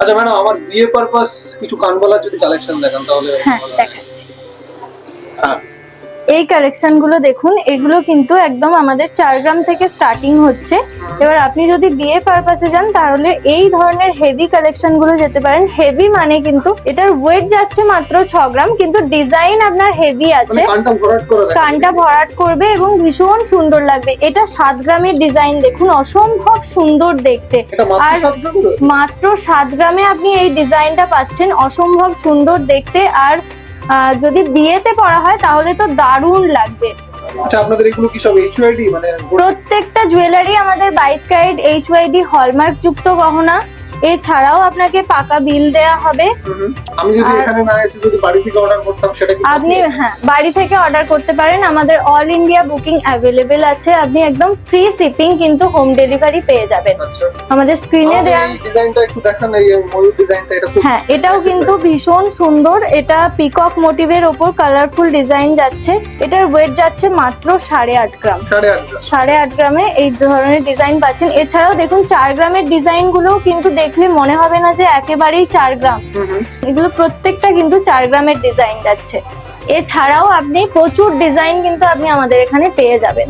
আচ্ছা ম্যাডাম আমার বিয়ে পারপাস কিছু কানবালার যদি কালেকশন দেখান তাহলে হ্যাঁ দেখাচ্ছি। হ্যাঁ। এই কালেকশনগুলো দেখুন এগুলো কিন্তু একদম আমাদের চার গ্রাম থেকে স্টার্টিং হচ্ছে। এবার আপনি যদি বিয়ে পারপাসে যান তাহলে এই ধরনের হেভি কালেকশনগুলো যেতে পারেন। হেভি মানে কিন্তু এটার ওয়েট যাচ্ছে মাত্র ছ গ্রাম কিন্তু ডিজাইন আপনার হেভি আছে। মানে কানটা ভরাট করবে এবং ভীষণ সুন্দর লাগবে। এটা সাত গ্রামের ডিজাইন দেখুন অসম্ভব সুন্দর দেখতে। আর? মাত্র সাত গ্রামে আপনি এই ডিজাইনটা পাচ্ছেন অসম্ভব সুন্দর দেখতে। আর যদি বিয়েতে পড়া হয় তাহলে তো দারুণ লাগবে। আচ্ছা আপনাদের এগুলো কি সব এইচওআইডি মানে প্রত্যেকটা জুয়েলারি আমাদের বাইশ ক্যারেট এইচ ওয়াইডি হলমার্ক যুক্ত গহনা। এছাড়াও আপনাকে পাকা বিল দেয়া হবে। আমি যদি এখানে না এসে যদি বাড়ি থেকে অর্ডার করতাম সেটা কি আপনি হ্যাঁ বাড়ি থেকে অর্ডার করতে পারেন। আমাদের অল ইন্ডিয়া বুকিং অ্যাভেলেবেল আছে। আপনি একদম ফ্রি শিপিং কিন্তু হোম ডেলিভারি পেয়ে যাবেন। আচ্ছা। আমাদের স্ক্রিনে এই ডিজাইনটা একটু দেখান এই ময়ূর ডিজাইনটা এটা হ্যাঁ এটাও কিন্তু ভীষণ সুন্দর। এটা পিকক মোটিভের ওপর কালারফুল ডিজাইন যাচ্ছে। এটার ওয়েট যাচ্ছে মাত্র সাড়ে আট গ্রাম। সাড়ে আট গ্রাম। এই ধরনের ডিজাইন পাচ্ছেন। এছাড়াও দেখুন চার গ্রামের ডিজাইনগুলো কিন্তু দেখলে মনে হবে না যে একেবারেই চার গ্রাম। হুম। এগুলো প্রত্যেকটা কিন্তু চার গ্রামের ডিজাইন যাচ্ছে। এছাড়াও আপনি প্রচুর ডিজাইন কিন্তু আপনি আমাদের এখানে পেয়ে যাবেন।